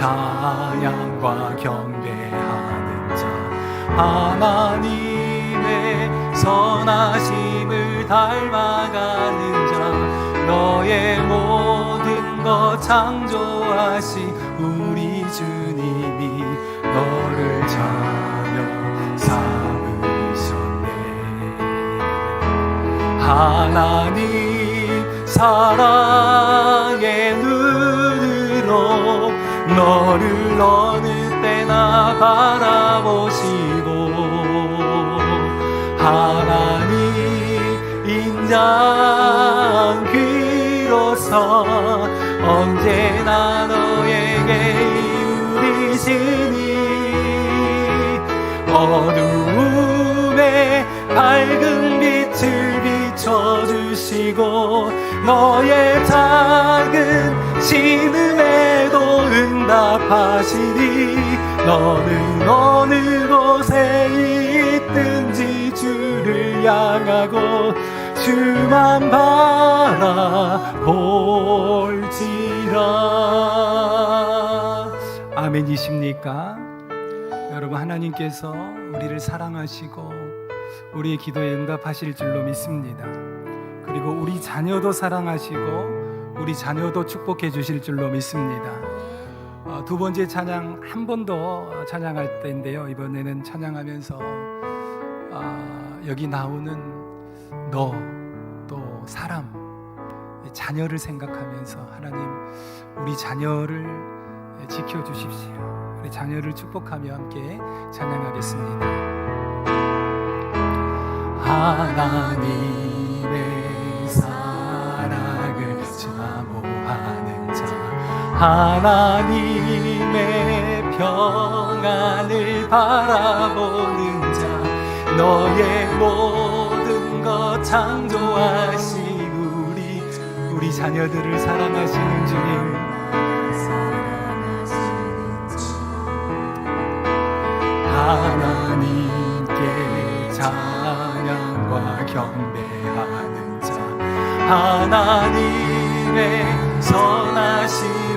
찬양과 경배하는 자 하나님의 선하심을 닮아가는 자 너의 모든 것 창조하신 우리 주님이 너를 자녀 삼으셨네. 하나님 사랑 너를 어느 때나 바라보시고 하나님 인장 귀로서 언제나 너에게 이루리시니 어두움에 밝은 빛을 비춰주시고 너의 작은 신음에도 응답하시니 너는 어느 곳에 있든지 주를 향하고 주만 바라볼지라 아멘이십니까? 여러분 하나님께서 우리를 사랑하시고 우리의 기도에 응답하실 줄로 믿습니다. 그리고 우리 자녀도 사랑하시고 우리 자녀도 축복해 주실 줄로 믿습니다. 어, 두 번째 찬양 한 번 더 찬양할 때인데요. 이번에는 찬양하면서 아, 여기 나오는 너 또 사람 이 자녀를 생각하면서 하나님 우리 자녀를 지켜 주십시오. 우리 자녀를 축복하며 함께 찬양하겠습니다. 하나님의 하나님의 평안을 바라보는 자 너의 모든 것 창조하신 우리 우리 자녀들을 사랑하시는 주님. 하나님께 찬양과 경배하는 자 하나님의 선하심을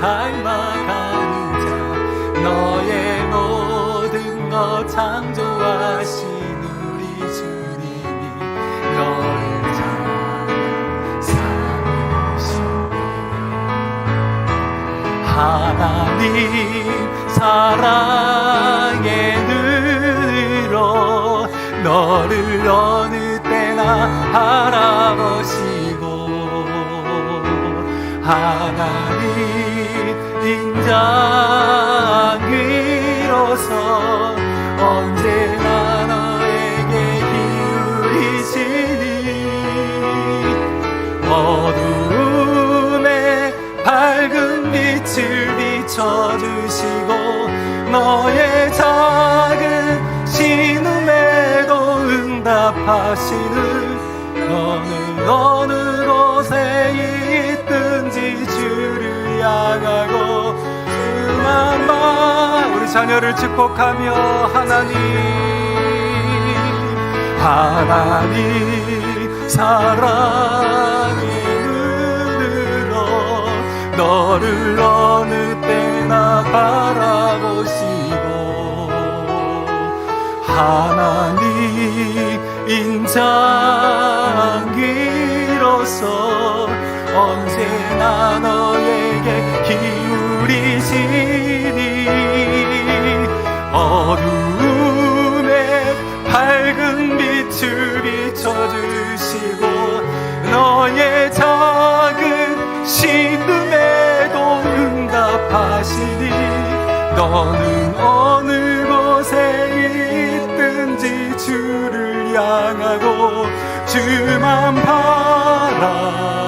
닮아가는 자 너의 모든 것 창조하신 우리 주님이 너를 잘 사랑하시네 하나님 사랑의 눈으로 너를 어느 때나 바라보시고 하나님 인장 위로서 언제나 너에게 기울이시니 어두움에 밝은 빛을 비춰주시고 너의 작은 신음에도 응답하시는 너는 곳에 주를 향하고 주만 봐. 우리 자녀를 축복하며 하나님 하나님 사랑의 눈으로 너를 어느 때나 바라보시고 하나님 인장 위로서 언제나 너에게 기울이시니 어두움에 밝은 빛을 비춰주시고 너의 작은 신음에도 응답하시니 너는 어느 곳에 있든지 주를 향하고 주만 바라